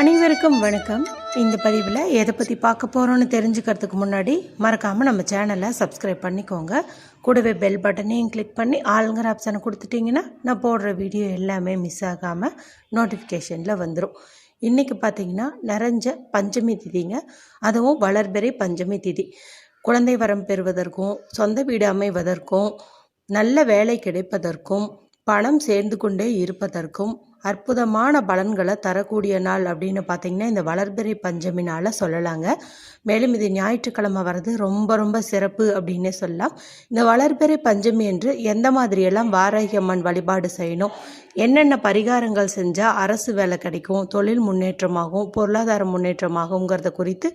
அனைவருக்கும் வணக்கம். இந்த பதிவில் எதை பற்றி பார்க்க போகிறோன்னு தெரிஞ்சுக்கிறதுக்கு முன்னாடி மறக்காமல் நம்ம சேனலை சப்ஸ்கிரைப் பண்ணிக்கோங்க. கூடவே பெல் பட்டனையும் கிளிக் பண்ணி ஆளுங்கிற ஆப்ஷனை கொடுத்துட்டிங்கன்னா நான் போடுற வீடியோ எல்லாமே மிஸ் ஆகாமல் நோட்டிஃபிகேஷனில் வந்துடும் இன்றைக்கி பார்த்தீங்கன்னா நிறைஞ்ச பஞ்சமி திதிங்க. அதுவும் வளர்பெறை பஞ்சமி திதி. குழந்தை வரம் பெறுவதற்கும் சொந்த வீடு அமைவதற்கும் நல்ல வேலை கிடைப்பதற்கும் பணம் சேர்ந்து கொண்டே இருப்பதற்கும் அற்புதமான பலன்களை தரக்கூடிய நாள் அப்படின்னு பார்த்தீங்கன்னா இந்த வளர்பிறை பஞ்சமி நாளை சொல்லலாங்க. மேலும் இது ஞாயிற்றுக்கிழமை வர்றது ரொம்ப ரொம்ப சிறப்பு அப்படின்னே சொல்லலாம். இந்த வளர்பிறை பஞ்சமி என்று எந்த மாதிரியெல்லாம் வாராகி அம்மன் வழிபாடு செய்யணும்? என்னென்ன பரிகாரங்கள் செஞ்சால் அரசு வேலை கிடைக்கும்? தொழில் முன்னேற்றமாகும் பொருளாதார முன்னேற்றமாகுங்கிறத குறித்து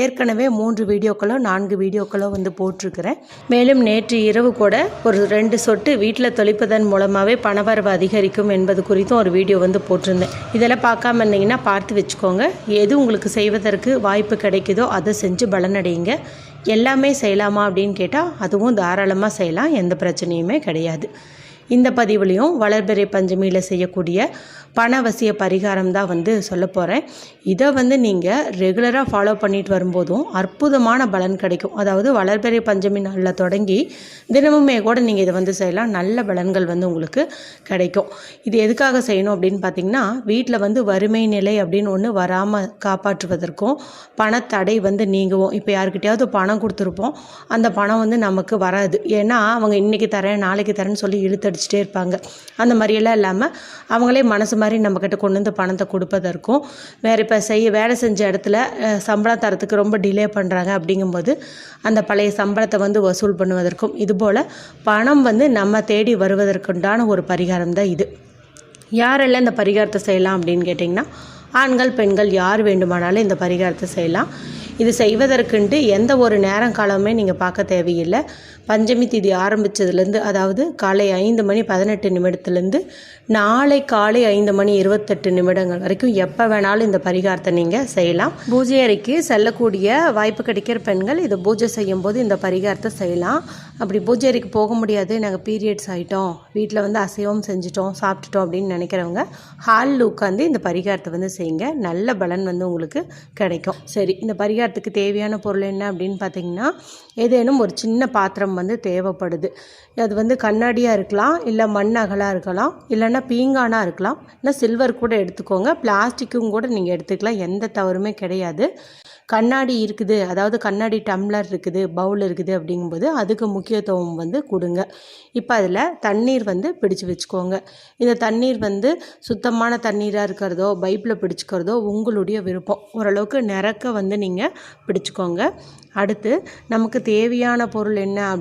ஏற்கனவே மூன்று வீடியோக்களோ நான்கு வீடியோக்களோ வந்து போட்டிருக்கிறேன். மேலும் நேற்று இரவு கூட ஒரு ரெண்டு சொட்டு வீட்டில் தொளிப்பதன் மூலமாகவே பணவரவு அதிகரிக்கும் என்பது குறித்தும் ஒரு வீடியோ வந்து போட்டிருந்தேன். இதெல்லாம் பார்க்காம இருந்தீங்கன்னா பார்த்து வச்சுக்கோங்க. எது உங்களுக்கு செய்வதற்கு வாய்ப்பு கிடைக்குதோ அதை செஞ்சு பலனடையுங்க. எல்லாமே செய்யலாமா அப்படின்னு கேட்டால் அதுவும் தாராளமாக செய்யலாம். எந்த பிரச்சனையுமே கிடையாது. இந்த பதிவுலையும் வளர்பிறை பஞ்சமியில் செய்யக்கூடிய பணவசிய பரிகாரம் தான் வந்து சொல்ல போகிறேன் இதை வந்து நீங்கள் ரெகுலராக ஃபாலோ பண்ணிட்டு வரும்போதும் அற்புதமான பலன் கிடைக்கும். அதாவது வளர்பிறை பஞ்சமி நாளில் தொடங்கி தினமுமே கூட நீங்கள் இதை வந்து செய்யலாம். நல்ல பலன்கள் வந்து உங்களுக்கு கிடைக்கும். இது எதுக்காக செய்யணும் அப்படின்னு பார்த்தீங்கன்னா வீட்டில் வந்து வறுமை நிலை அப்படின்னு ஒன்று வராமல் காப்பாற்றுவதற்கும் பணத்தடை வந்து நீங்குவோம். இப்போ யாருக்கிட்டையாவது பணம் கொடுத்துருப்போம். அந்த பணம் வந்து நமக்கு வராது. ஏன்னா அவங்க இன்றைக்கி தரேன் நாளைக்கு தரேன்னு சொல்லி வச்சுட்டே இருப்பாங்க. அந்த மாதிரியெல்லாம் இல்லாமல் அவங்களே மனசு மாதிரி நம்மக்கிட்ட கொண்டு வந்து பணத்தை கொடுப்பதற்கும் வேறு இப்போ செய்ய வேலை செஞ்ச இடத்துல சம்பளம் தரத்துக்கு ரொம்ப டிலே பண்ணுறாங்க அப்படிங்கும்போது அந்த பழைய சம்பளத்தை வந்து வசூல் பண்ணுவதற்கும் இதுபோல் பணம் வந்து நம்ம தேடி வருவதற்குண்டான ஒரு பரிகாரம் தான் இது. யாரெல்லாம் இந்த பரிகாரத்தை செய்யலாம் அப்படின்னு கேட்டிங்கன்னா ஆண்கள் பெண்கள் யார் வேண்டுமானாலும் இந்த பரிகாரத்தை செய்யலாம். இது செய்வதற்குன்ட்டு எந்த ஒரு நேரம் காலமே நீங்கள் பார்க்க தேவையில்லை. பஞ்சமி திதி ஆரம்பித்ததுலேருந்து அதாவது காலை ஐந்து மணி பதினெட்டு நிமிடத்துலேருந்து நாளை காலை ஐந்து மணி இருபத்தெட்டு நிமிடங்கள் வரைக்கும் எப்போ வேணாலும் இந்த பரிகாரத்தை நீங்கள் செய்யலாம். பூஜை அறைக்கு செல்லக்கூடிய வாய்ப்பு கிடைக்கிற பெண்கள் இதை பூஜை செய்யும்போது இந்த பரிகாரத்தை செய்யலாம். அப்படி பூஜை அறைக்கு போக முடியாது. நாங்கள் பீரியட்ஸ் ஆகிட்டோம் வீட்டில் வந்து அசைவம் செஞ்சுட்டோம் சாப்பிட்டுட்டோம் அப்படின்னு நினைக்கிறவங்க ஹாலில் உட்காந்து இந்த பரிகாரத்தை வந்து செய்யுங்க. நல்ல பலன் வந்து உங்களுக்கு கிடைக்கும். சரி இந்த பரிகாரத்துக்கு தேவையான பொருள் என்ன அப்படின்னு பார்த்தீங்கன்னா ஏதேனும் ஒரு சின்ன பாத்திரம் வந்து தேவைப்படுது. அது வந்து கண்ணாடியாக இருக்கலாம் இல்லை மண் அகலாக இருக்கலாம் இல்லைன்னா பீங்கானாக இருக்கலாம். இல்லை சில்வர் கூட எடுத்துக்கோங்க. பிளாஸ்டிக்கும் கூட நீங்கள் எடுத்துக்கலாம். எந்த தவறுமே கிடையாது. கண்ணாடி இருக்குது. அதாவது கண்ணாடி டம்ளர் இருக்குது பவுல் இருக்குது அப்படிங்கும்போது அதுக்கு முக்கியத்துவம் வந்து கொடுங்க. இப்போ அதில் தண்ணீர் வந்து பிடிச்சு வச்சுக்கோங்க. இந்த தண்ணீர் வந்து சுத்தமான தண்ணீராக இருக்கிறதோ பைப்பில் பிடிச்சிக்கிறதோ உங்களுடைய விருப்பம். ஓரளவுக்கு நிறக்க வந்து நீங்கள் பிடிச்சிக்கோங்க. அடுத்து நமக்கு தேவையான பொருள் என்ன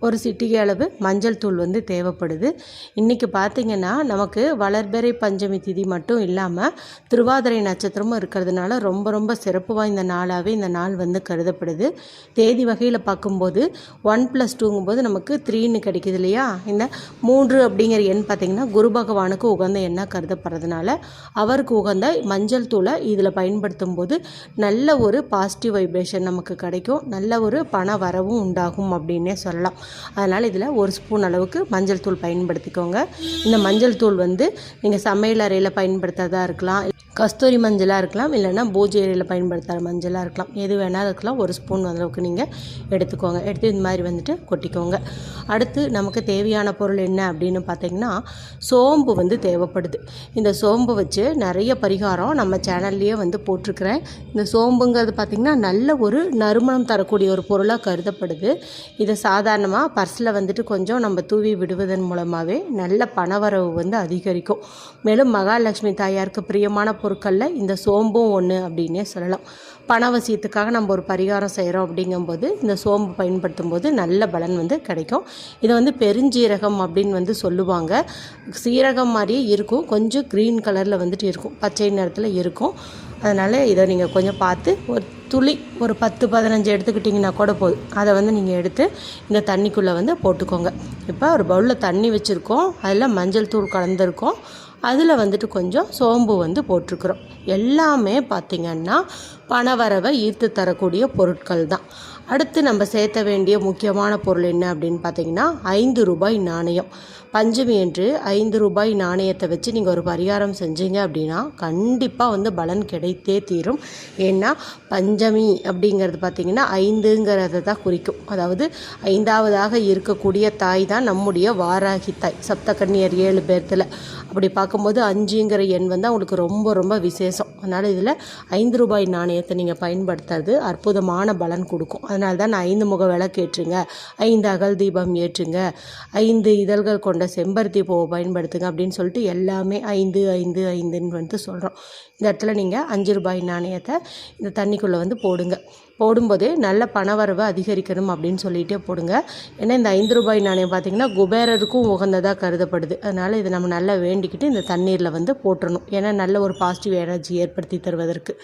ஒரு சிட்டிகை அளவு மஞ்சள் தூள் வந்து தேவைப்படுது. இன்றைக்கி பார்த்தீங்கன்னா நமக்கு வளர்பெறை பஞ்சமி திதி மட்டும் இல்லாமல் திருவாதிரை நட்சத்திரமும் இருக்கிறதுனால ரொம்ப ரொம்ப சிறப்பு வாய்ந்த நாளாகவே இந்த நாள் வந்து கருதப்படுது. தேதி வகையில் பார்க்கும்போது ஒன் ப்ளஸ் டூங்கும்போது நமக்கு த்ரீன்னு கிடைக்கிது இல்லையா? இந்த மூன்று அப்படிங்கிற எண் பார்த்திங்கன்னா குரு பகவானுக்கு உகந்த எண்ணாக கருதப்படுறதுனால அவருக்கு உகந்த மஞ்சள் தூளை இதில் பயன்படுத்தும் போது நல்ல ஒரு பாசிட்டிவ் வைப்ரேஷன் நமக்கு கிடைக்கும். நல்ல ஒரு பண வரவும் உண்டாகும் அப்படின்னே சொல்லலாம். அதனால் இதில் ஒரு ஸ்பூன் அளவுக்கு மஞ்சள் தூள் பயன்படுத்திக்கோங்க. இந்த மஞ்சள் தூள் வந்து நீங்கள் சமையல் அறையில் பயன்படுத்துறதா இருக்கலாம். கஸ்தூரி மஞ்சளாக இருக்கலாம் இல்லைன்னா பூஜை ஏரியில் பயன்படுத்துகிற மஞ்சளாக இருக்கலாம். எது வேணாலும் இருக்கலாம் ஒரு ஸ்பூன் அளவுக்கு நீங்கள் எடுத்துக்கோங்க. எடுத்து இந்த மாதிரி வந்துட்டு கொட்டிக்கோங்க. அடுத்து நமக்கு தேவையான பொருள் என்ன அப்படின்னு பார்த்தீங்கன்னா சோம்பு வந்து தேவைப்படுது. இந்த சோம்பு வச்சு நிறைய பரிகாரம் நம்ம சேனல்லையே வந்து போட்டிருக்கிறேன். இந்த சோம்புங்கிறது பார்த்திங்கன்னா நல்ல ஒரு நறுமணம் தரக்கூடிய ஒரு பொருளாக கருதப்படுது. இதை சாதாரணமாக பர்ஸில் வந்துட்டு கொஞ்சம் நம்ம தூவி விடுவதன் மூலமாகவே நல்ல பணவரவு வந்து அதிகரிக்கும். மேலும் மகாலட்சுமி தாயாருக்கு பிரியமான பொருட்களில் இந்த சோம்பும் ஒன்று அப்படின்னே சொல்லலாம். பணவசியத்துக்காக நம்ம ஒரு பரிகாரம் செய்கிறோம் அப்படிங்கும்போது இந்த சோம்பு பயன்படுத்தும் போது நல்ல பலன் வந்து கிடைக்கும். இதை வந்து பெருஞ்சீரகம் அப்படின்னு வந்து சொல்லுவாங்க. சீரகம் மாதிரியே இருக்கும். கொஞ்சம் க்ரீன் கலரில் வந்துட்டு இருக்கும். பச்சை நிறத்தில் இருக்கும். அதனால் இதை நீங்கள் கொஞ்சம் பார்த்து ஒரு துளி ஒரு பத்து பதினஞ்சு எடுத்துக்கிட்டிங்கன்னா கூட போதும். அதை வந்து நீங்கள் எடுத்து இந்த தண்ணிக்குள்ளே வந்து போட்டுக்கோங்க. இப்போ ஒரு பவுலில் தண்ணி வச்சுருக்கோம். அதில் மஞ்சள் தூள் கலந்துருக்கோம். அதில் வந்துட்டு கொஞ்சம் சோம்பு வந்து போட்டிருக்குறோம். எல்லாமே பார்த்திங்கன்னா பணவரவை ஈர்த்து தரக்கூடிய பொருட்கள் தான். அடுத்து நம்ம சேர்த்த வேண்டிய முக்கியமான பொருள் என்ன அப்படின்னு பார்த்தீங்கன்னா ஐந்து ரூபாய் நாணயம். பஞ்சமி என்று ஐந்து ரூபாய் நாணயத்தை வச்சு நீங்கள் ஒரு பரிகாரம் செஞ்சீங்க அப்படின்னா கண்டிப்பாக வந்து பலன் கிடைத்தே தீரும். ஏன்னா பஞ்சமி அப்படிங்கிறது பார்த்திங்கன்னா ஐந்துங்கிறத தான் குறிக்கும். அதாவது ஐந்தாவதாக இருக்கக்கூடிய தாய் தான் நம்முடைய வாராகி தாய் சப்தகன்னியர் ஏழு பேர்த்தில். அப்படி பார்க்கும்போது அஞ்சுங்கிற எண் வந்து அவங்களுக்கு ரொம்ப ரொம்ப விசேஷம். அதனால் இதில் ஐந்து ரூபாய் நாணயத்தை நீங்கள் பயன்படுத்துறது அற்புதமான பலன் கொடுக்கும். அதனால தான் நான் ஐந்து முக விளக்கு ஏற்றுங்க ஐந்து அகல் தீபம் ஏற்றுங்க ஐந்து இதழ்கள் கொண்ட செம்பருத்தி பூவை பயன்படுத்துங்க அப்படின்னு சொல்லிட்டு எல்லாமே ஐந்து ஐந்து ஐந்துன்னு வந்து சொல்கிறோம் இந்த இடத்துல நீங்கள் அஞ்சு ரூபாய் நாணயத்தை இந்த தண்ணிக்குள்ளே வந்து போடுங்க. போடும்போது நல்ல பணவரவு அதிகரிக்கணும் அப்படின்னு சொல்லிகிட்டே போடுங்க. ஏன்னா இந்த ஐந்து ரூபாய் நாணயம் பார்த்திங்கன்னா குபேரருக்கும் உகந்ததாக கருதப்படுது. அதனால் இதை நம்ம நல்லா வேண்டிக்கிட்டு இந்த தண்ணீரில் வந்து போட்டுடணும் ஏன்னா நல்ல ஒரு பாசிட்டிவ் எனர்ஜி ஏற்படுத்தி தருவதற்கு.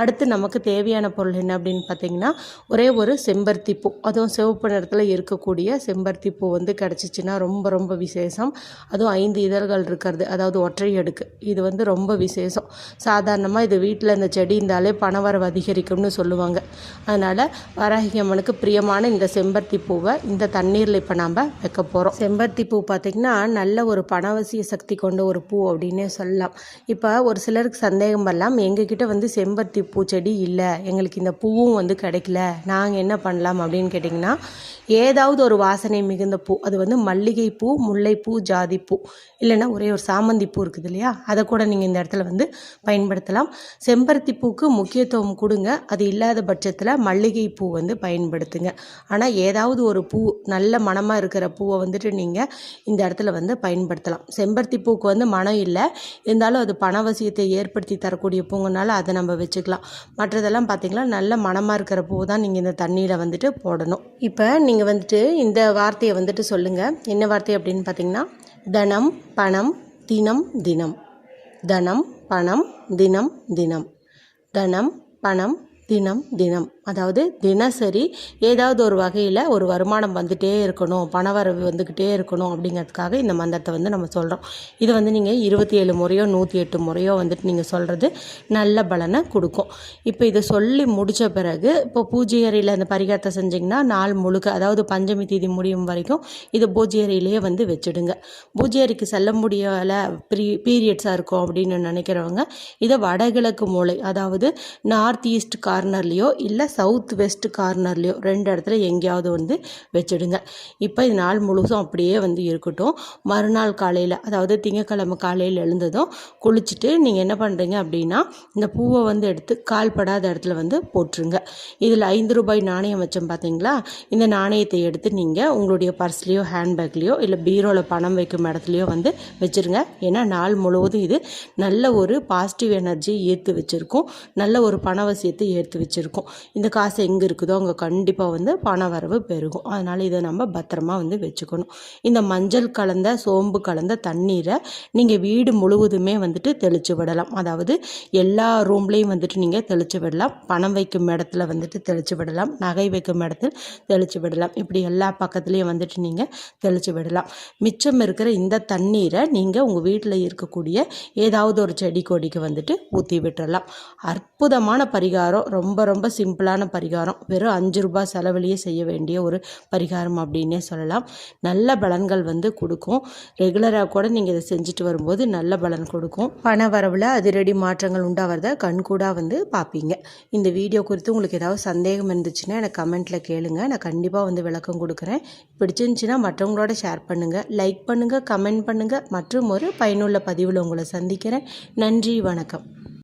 அடுத்து நமக்கு தேவையான பொருள் என்ன அப்படின்னு பார்த்தீங்கன்னா ஒரே ஒரு செம்பருத்தி பூ அதுவும் சிவப்பு நிறத்தில் இருக்கக்கூடிய செம்பருத்தி பூ வந்து கிடச்சிச்சின்னா ரொம்ப ரொம்ப விசேஷம். அதுவும் ஐந்து இதழ்கள் இருக்கிறது. அதாவது ஒற்றை அடுக்கு. இது வந்து ரொம்ப விசேஷம். சாதாரணமாக இது வீட்டில் இந்த செடி இருந்தாலே பணவரவு அதிகரிக்கும்னு சொல்லுவாங்க. அதனால் வராகி அம்மனுக்கு பிரியமான இந்த செம்பருத்தி பூவை இந்த தண்ணீரில் இப்போ நாம் வைக்க போகிறோம் செம்பருத்தி பூ பார்த்திங்கன்னா நல்ல ஒரு பணவசிய சக்தி கொண்ட ஒரு பூ அப்படின்னே சொல்லலாம். இப்போ ஒரு சிலருக்கு சந்தேகம் வரலாம். எங்ககிட்ட வந்து செம்பருத்தி பூச்செடி இல்லை எங்களுக்கு இந்த பூவும் வந்து கிடைக்கல நாங்கள் என்ன பண்ணலாம் அப்படின்னு கேட்டிங்கன்னா ஏதாவது ஒரு வாசனை மிகுந்த பூ அது வந்து மல்லிகை பூ முல்லைப்பூ ஜாதிப்பூ இல்லைன்னா ஒரே ஒரு சாமந்தி பூ இருக்குது இல்லையா? அதை கூட நீங்கள் இந்த இடத்துல வந்து பயன்படுத்தலாம். செம்பருத்தி பூக்கு முக்கியத்துவம் கொடுங்க. அது இல்லாத பட்சத்தில் மல்லிகை பூ வந்து பயன்படுத்துங்க. ஆனால் ஏதாவது ஒரு பூ நல்ல மனமாக இருக்கிற பூவை வந்துட்டு நீங்கள் இந்த இடத்துல வந்து பயன்படுத்தலாம். செம்பருத்தி பூக்கு வந்து மனம் இல்லை. இருந்தாலும் அது பணவசியத்தை ஏற்படுத்தி தரக்கூடிய பூங்கனால அதை நம்ம வச்சுக்கலாம். மற்றதெல்லாம் பார்த்திங்கன்னா நல்ல மனமாக இருக்கிற பூ தான் நீங்கள் இந்த தண்ணியில் வந்துட்டு போடணும். இப்போ நீங்கள் வந்துட்டு இந்த வார்த்தையை வந்துட்டு சொல்லுங்கள் என்ன வார்த்தை அப்படின்னு பார்த்தீங்கன்னா தனம் பணம் தினம் தினம். தனம் பணம் தினம் தினம். தனம் பணம் தினம் தினம். அதாவது தினசரி ஏதாவது ஒரு வகையில் ஒரு வருமானம் வந்துகிட்டே இருக்கணும் பணவரவு வந்துக்கிட்டே இருக்கணும் அப்படிங்கிறதுக்காக இந்த மந்திரத்தை வந்து நம்ம சொல்கிறோம் இது வந்து நீங்கள் இருபத்தி ஏழு முறையோ நூற்றி எட்டு முறையோ வந்துட்டு நீங்கள் சொல்கிறது நல்ல பலனை கொடுக்கும். இப்போ இதை சொல்லி முடித்த பிறகு இப்போ பூஜை அறையில் அந்த பரிகாரத்தை செஞ்சிங்கன்னா நாள் முழுக்க அதாவது பஞ்சமி தேதி முடியும் வரைக்கும் இது பூஜை அறையிலேயே வந்து வச்சுடுங்க. பூஜை அறைக்கு செல்ல முடியலை ப்ரீ பீரியட்ஸாக இருக்கும் அப்படின்னு நினைக்கிறவங்க இதை வடகிழக்கு மூளை அதாவது நார்த் ஈஸ்ட் கார்னர்லேயோ இல்லை சவுத் வெஸ்ட் கார்னர்லேயோ ரெண்டு இடத்துல எங்கேயாவது வந்து வச்சுடுங்க. இப்போ இது நாள் முழுசும் அப்படியே வந்து இருக்கட்டும். மறுநாள் காலையில் அதாவது திங்கக்கிழமை காலையில் எழுந்ததும் குளிச்சுட்டு நீங்கள் என்ன பண்ணுறீங்க அப்படின்னா இந்த பூவை வந்து எடுத்து கால்படாத இடத்துல வந்து போட்டுருங்க. இதில் ஐந்து ரூபாய் நாணயம் வச்சோம் பார்த்தீங்களா இந்த நாணயத்தை எடுத்து நீங்கள் உங்களுடைய பர்ஸ்லேயோ ஹேண்ட்பேக்லேயோ இல்லை பீரோவில் பணம் வைக்கும் இடத்துலையோ வந்து வச்சுருங்க. ஏன்னா நாள் முழுவதும் இது நல்ல ஒரு பாசிட்டிவ் எனர்ஜி ஈர்த்து வச்சுருக்கும். நல்ல ஒரு பணவசியத்தை ஏற்று வச்சுருக்கும். இந்த இந்த காசு எங்கே இருக்குதோ அங்கே கண்டிப்பாக வந்து பண வரவு பெருகும். அதனால் இதை நம்ம பத்திரமா வந்து வச்சுக்கணும். இந்த மஞ்சள் கலந்த சோம்பு கலந்த தண்ணீரை நீங்கள் வீடு முழுவதுமே வந்துட்டு தெளித்து விடலாம். அதாவது எல்லா ரூம்லேயும் வந்துட்டு நீங்கள் தெளித்து விடலாம். பணம் வைக்கும் இடத்துல வந்துட்டு தெளித்து விடலாம். நகை வைக்கும் இடத்துல தெளித்து விடலாம். இப்படி எல்லா பக்கத்துலேயும் வந்துட்டு நீங்கள் தெளித்து விடலாம். மிச்சம் இருக்கிற இந்த தண்ணீரை நீங்கள் உங்கள் வீட்டில் இருக்கக்கூடிய ஏதாவது ஒரு செடி கொடிக்கு வந்துட்டு ஊற்றி விட்டுறலாம். அற்புதமான பரிகாரம். ரொம்ப ரொம்ப சிம்பிளாக சிம்பிளான பரிகாரம். வெறும் அஞ்சு ரூபாய் செலவிலேயே செய்ய வேண்டிய ஒரு பரிகாரம் அப்படின்னே சொல்லலாம். நல்ல பலன்கள் வந்து கொடுக்கும். ரெகுலராக கூட நீங்கள் இதை செஞ்சுட்டு வரும்போது நல்ல பலன் கொடுக்கும். பண வரவில் அதிரடி மாற்றங்கள் உண்டாகிறத கண்கூடாக வந்து பார்ப்பீங்க இந்த வீடியோ குறித்து உங்களுக்கு ஏதாவது சந்தேகம் இருந்துச்சுன்னா எனக்கு கமெண்ட்டில் கேளுங்க. நான் கண்டிப்பாக வந்து விளக்கம் கொடுக்குறேன். பிடிச்சிருந்துச்சின்னா மற்றவங்களோட ஷேர் பண்ணுங்கள் லைக் பண்ணுங்கள் கமெண்ட் பண்ணுங்கள் மற்றும் ஒரு பயனுள்ள பதிவில் உங்களை சந்திக்கிறேன். நன்றி வணக்கம்.